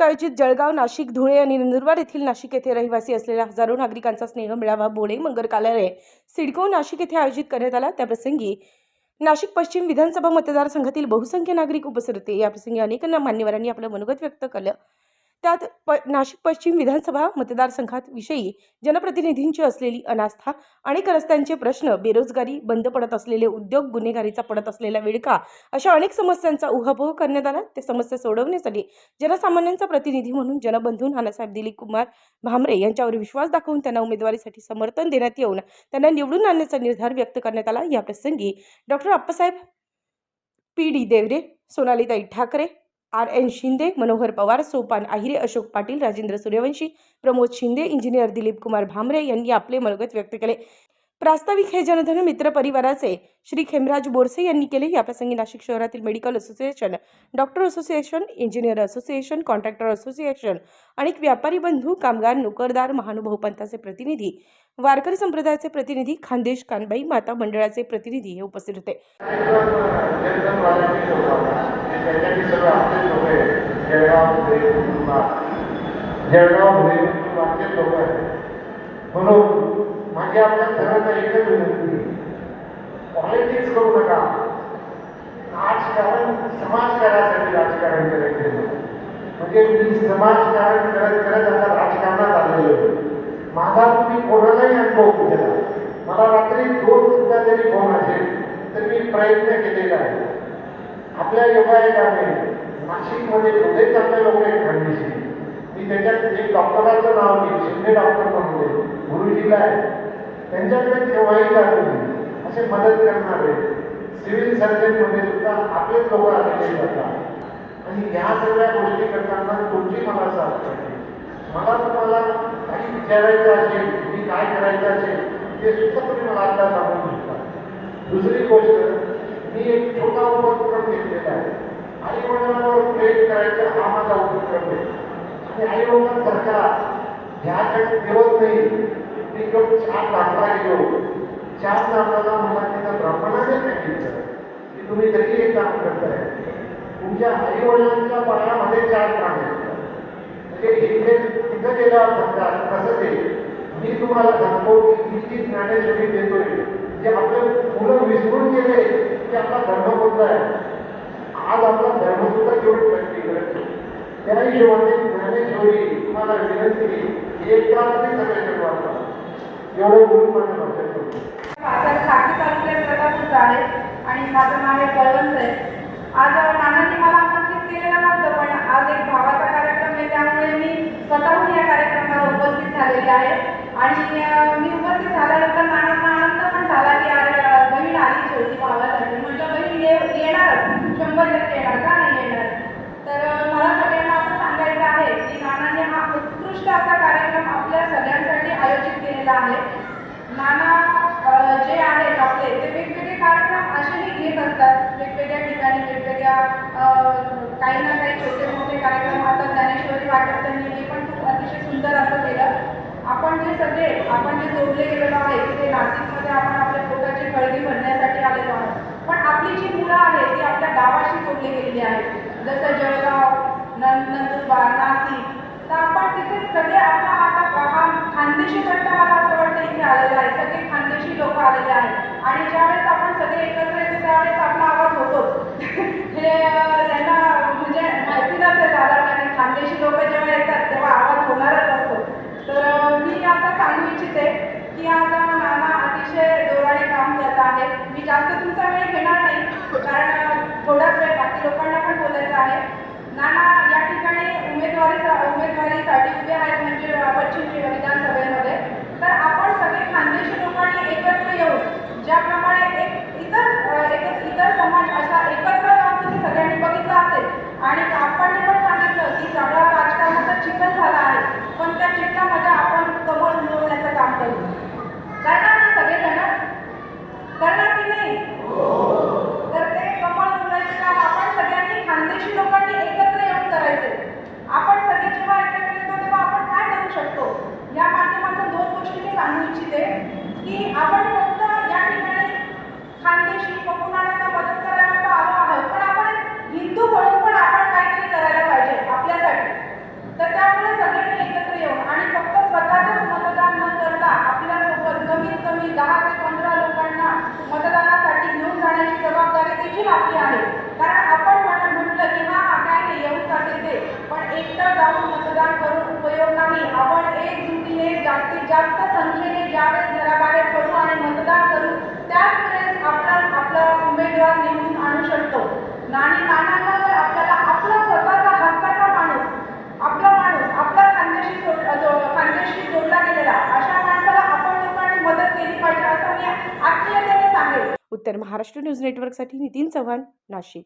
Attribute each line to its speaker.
Speaker 1: आयोजित जळगाव नाशिक धुळे आणि नंदुरबार येथील नाशिक येथे रहिवासी असलेल्या हजारो नागरिकांचा स्नेह मेळावा बोडे मंगर कार्यालय सिडको नाशिक येथे आयोजित करण्यात आला. त्याप्रसंगी नाशिक पश्चिम विधानसभा मतदारसंघातील बहुसंख्य नागरिक उपस्थित होते. याप्रसंगी अनेकांना मान्यवरांनी आपलं मनोगत व्यक्त केलं. त्यात प नाशिक पश्चिम विधानसभा मतदारसंघात विषयी जनप्रतिनिधींची असलेली अनास्था अनेक रस्त्यांचे प्रश्न बेरोजगारी बंद पडत असलेले उद्योग गुन्हेगारीचा पडत असलेला विळखा अशा अनेक समस्यांचा उहापोह करण्यात आला. त्या समस्या सोडवण्यासाठी जनसामान्यांचा प्रतिनिधी म्हणून जनबंधू नानासाहेब दिलीप कुमार भामरे यांच्यावर विश्वास दाखवून त्यांना उमेदवारीसाठी समर्थन देण्यात येऊन त्यांना निवडून आणण्याचा निर्धार व्यक्त करण्यात आला. याप्रसंगी doctor Appasaheb P. D. Deore सोनालीताई Thackeray R N Shinde Manohar Pawar Sopan Ahire Ashok Patil Rajendra Suryavanshi Pramod Shinde engineer Dilip Kumar Bhamre यांनी आपले मनोगत व्यक्त केले. प्रास्ताविक हे जनधन मित्र परिवाराचे श्री खेमराज बोरसे यांनी केले. याप्रसंगी नाशिक शहरातील medical association doctor association engineer association contractor association अनेक व्यापारी बंधू कामगार नोकरदार महानुभाव पंथाचे प्रतिनिधी वारकरी संप्रदायाचे प्रतिनिधी खानदेश कानबाई माता मंडळाचे प्रतिनिधी हे उपस्थित होते.
Speaker 2: म्हणून माझी आपल्या सर्वांना एकच विनंती पॉलिटिक्स करू नका राजकारण समाजकारणासाठी राजकारण करायचे म्हणजे मी समाजकारण करत करत आता राजकारणात आलेलो आहे माझा तुम्ही कोणालाही अनुभव केला मला रात्री दोन सुद्धा जरी फोन असेल तर मी प्रयत्न केलेला आहे. आपल्या योगायोगाने नाशिकमध्ये एवढे चांगले लोक एक खंडीशी. मी त्याच्यात एक डॉक्टराचं नाव मी शिंदे डॉक्टर म्हणले गुरुजीला आहे. त्यांच्याकडे केव्हाही जातो असे मदत करणारे सिव्हिल सर्जनमध्ये सुद्धा आपलेच लोक आलेले जातात आणि ह्या सगळ्या गोष्टी करताना तुमची मला साथ पाहिजे. मला खेळायचं असेल मी काय करायचं असेल ते सुद्धा तुम्ही मला आता सांगू शकता दुसरी गोष्ट मी एक छोटा उपक्रम घेतलेला आहे. आई वडिलांवर प्रेम करायचा हा माझा उपक्रम आहे. आणि आई वडिलांसारखा ह्याकडे फिरत नाही. मी घेऊन चार नाटका गेलो चार नाटकाला मला तिथं ब्राह्मणाने सांगितलं. की तुम्ही तरी एक काम करताय. तुमच्या आई वडिलांच्या पायामध्ये चार काम आहेत. म्हणजे इथे तिथं गेला समजा मी तुम्हाला सांगतो की ही जी ज्ञानेश्वरी देतोय. जे आपले मुलं विसरून गेले की आपला धर्म कोणता आहे? आज आपला धर्म सुद्धा केवढी प्रगती करत. त्या हिशोबाने ज्ञानेश्वरी तुम्हाला विनंती एक तास मी सगळे वाटतात एवढं गुरु माझ्या भाषेत होतं
Speaker 3: माझं तालुक्यात प्रतापूरचं आहे आणि माझं नाव आहे कळवंच आहे आज नानांनी मला आमंत्रित केलेलं नव्हतं पण आज एक भावाचा कार्यक्रम आहे त्यामुळे मी स्वतःहून या कार्यक्रमाला आहे. आणि मी उपस्थित झाल्यानंतर नाना आनंद पण झाला की अरे बहीण आली शेवटी भावासाठी म्हटलं बहीण ये- शंभर टक्के येणार का नाही येणार? तर मला सगळ्यांना असं सांगायचं आहे की नानाने हा उत्कृष्ट असा कार्यक्रम आपल्या सगळ्यांसाठी आयोजित केलेला आहे. नाना जे आहेत आपले ते वेगवेगळे कार्यक्रम असेही घेत असतात. वेगवेगळ्या ठिकाणी वेगवेगळ्या काही ना काही छोटे मोठे कार्यक्रम. आता ज्ञानेश्वरी वाटप त्यांनी हे पण खूप अतिशय सुंदर असं केलं. आपण जे सगळे आपण जे जोडले गेलेलो आहे तिथे नाशिकमध्ये आपण आपल्या पोटाची कळगी भरण्यासाठी आलेलो आहोत. पण आपली जी मुलं आहेत ती आपल्या गावाशी जोडली गेलेली आहेत. जसं जळगाव नं नंदुरबार नाशिक तर आपण तिथे सगळे आपला आता हा खानदेशी पट्टा मला असं वाटतं इथे आलेला आहे. सगळे खानदेशी लोक आलेले आहेत. आणि ज्यावेळेस आपण सगळे एकत्र येतो त्यावेळेस आपला आवाज होतोच. हे त्यांना म्हणजे माहिती नसेल साधारण खानदेशी लोक जेव्हा येतात तेव्हा आवाज होणारच असतो तर अं, मी असं सांगू इच्छिते की आज नाना अतिशय जोराने आहे. मी जास्त तुमचा वेळ घेणार नाही कारण थोडाच वेळ बाकी लोकांना पण बोलायचं आहे. नाना या ठिकाणी उमेदवारी उमेदवारीसाठी उभे आहेत म्हणजे पश्चिम विधानसभेमध्ये. तर आपण सगळे खानदेशी लोकांनी एकत्र येऊन ज्याप्रमाणे अनुसूचित आहे की आपण फक्त या ठिकाणी खानदेशी कोकणाला जास्त संख्येने ज्यावेळेस घराबाहेर पडू आणि मतदान करू त्याच वेळेस आपला आपला उमेदवार निवडून आणू शकतो. आणि नानांना जर आपल्याला आपला स्वतःचा हक्काचा माणूस आपला माणूस आपला खांद्याशी जोड जो- खांद्याशी जोडला गेलेला अशा माणसाला आपण लोकांनी मदत केली पाहिजे असं मी आत्मीयतेने सांगेल
Speaker 1: उत्तर महाराष्ट्र न्यूज नेटवर्कसाठी नितीन चव्हाण नाशिक.